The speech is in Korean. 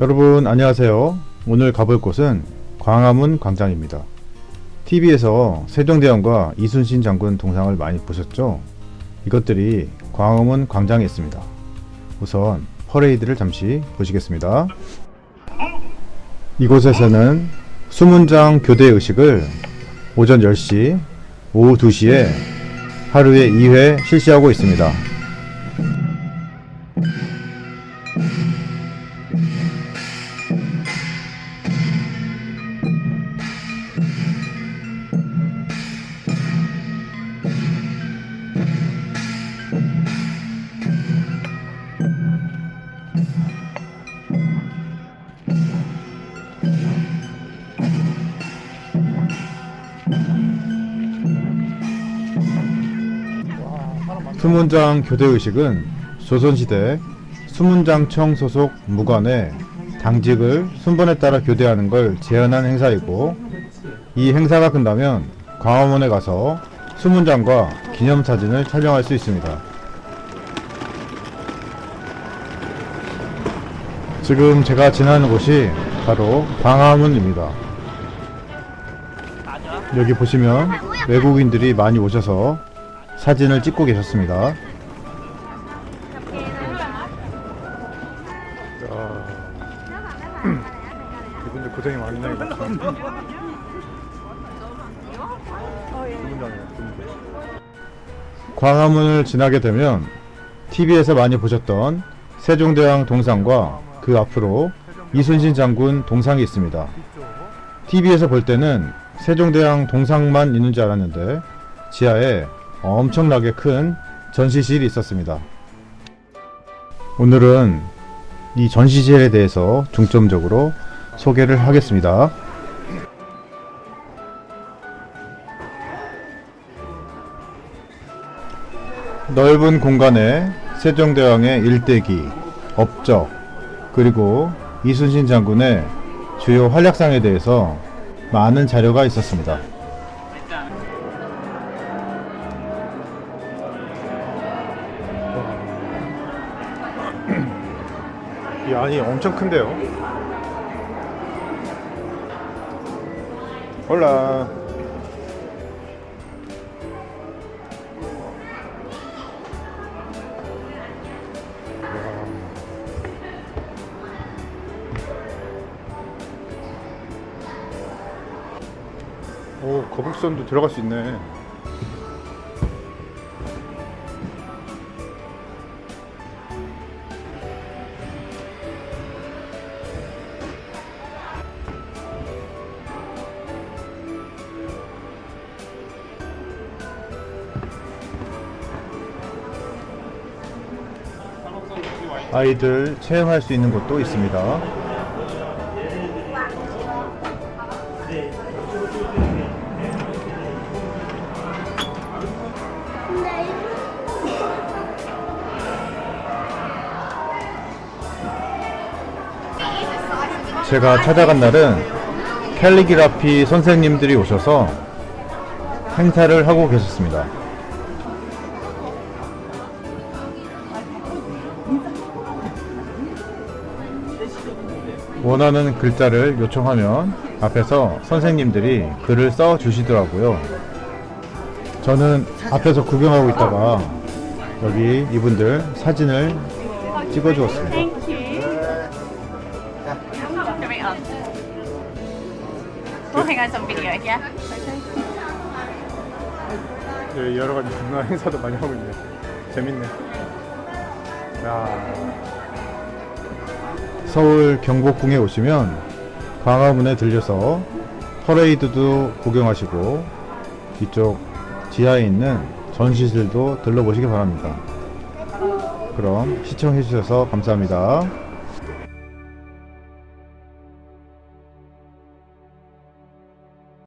여러분 안녕하세요. 오늘 가볼 곳은 광화문 광장입니다. TV에서 세종대왕과 이순신 장군 동상을 많이 보셨죠? 이것들이 광화문 광장에 있습니다. 우선 퍼레이드를 잠시 보시겠습니다. 이곳에서는 수문장 교대 의식을 오전 10시, 오후 2시에 하루에 2회 실시하고 있습니다. 수문장 교대 의식은 조선시대 수문장청 소속 무관의 당직을 순번에 따라 교대하는 걸 제한한 행사이고 이 행사가 끝나면 광화문에 가서 수문장과 기념사진을 촬영할 수 있습니다. 지금 제가 지나는 곳이 바로 광화문입니다. 여기 보시면 외국인들이 많이 오셔서 사진을 찍고 계셨습니다. 이분들 고생이 많네. 광화문을 지나게 되면 TV에서 많이 보셨던 세종대왕 동상과 그 앞으로 이순신 장군 동상이 있습니다. TV에서 볼 때는 세종대왕 동상만 있는 줄 알았는데 지하에 엄청나게 큰 전시실이 있었습니다. 오늘은 이 전시실에 대해서 중점적으로 소개를 하겠습니다. 넓은 공간에 세종대왕의 일대기, 업적, 그리고 이순신 장군의 주요 활약상에 대해서 많은 자료가 있었습니다. 이 안이 엄청 큰데요. 홀라. 오, 거북선도 들어갈 수 있네. 아이들 체험할 수 있는 곳도 있습니다. 제가 찾아간 날은 캘리그라피 선생님들이 오셔서 행사를 하고 계셨습니다. 원하는 글자를 요청하면 앞에서 선생님들이 글을 써 주시더라고요. 저는 앞에서 구경하고 있다가 여기 이분들 사진을 찍어 주었습니다. Thank you. Coming up. We'll hang on some video, yeah? 네, 여러 가지 문화 행사도 많이 하고 있네. 재밌네. 야. 서울 경복궁에 오시면 광화문에 들려서 퍼레이드도 구경하시고 이쪽 지하에 있는 전시실도 들러보시기 바랍니다. 그럼 시청해 주셔서 감사합니다.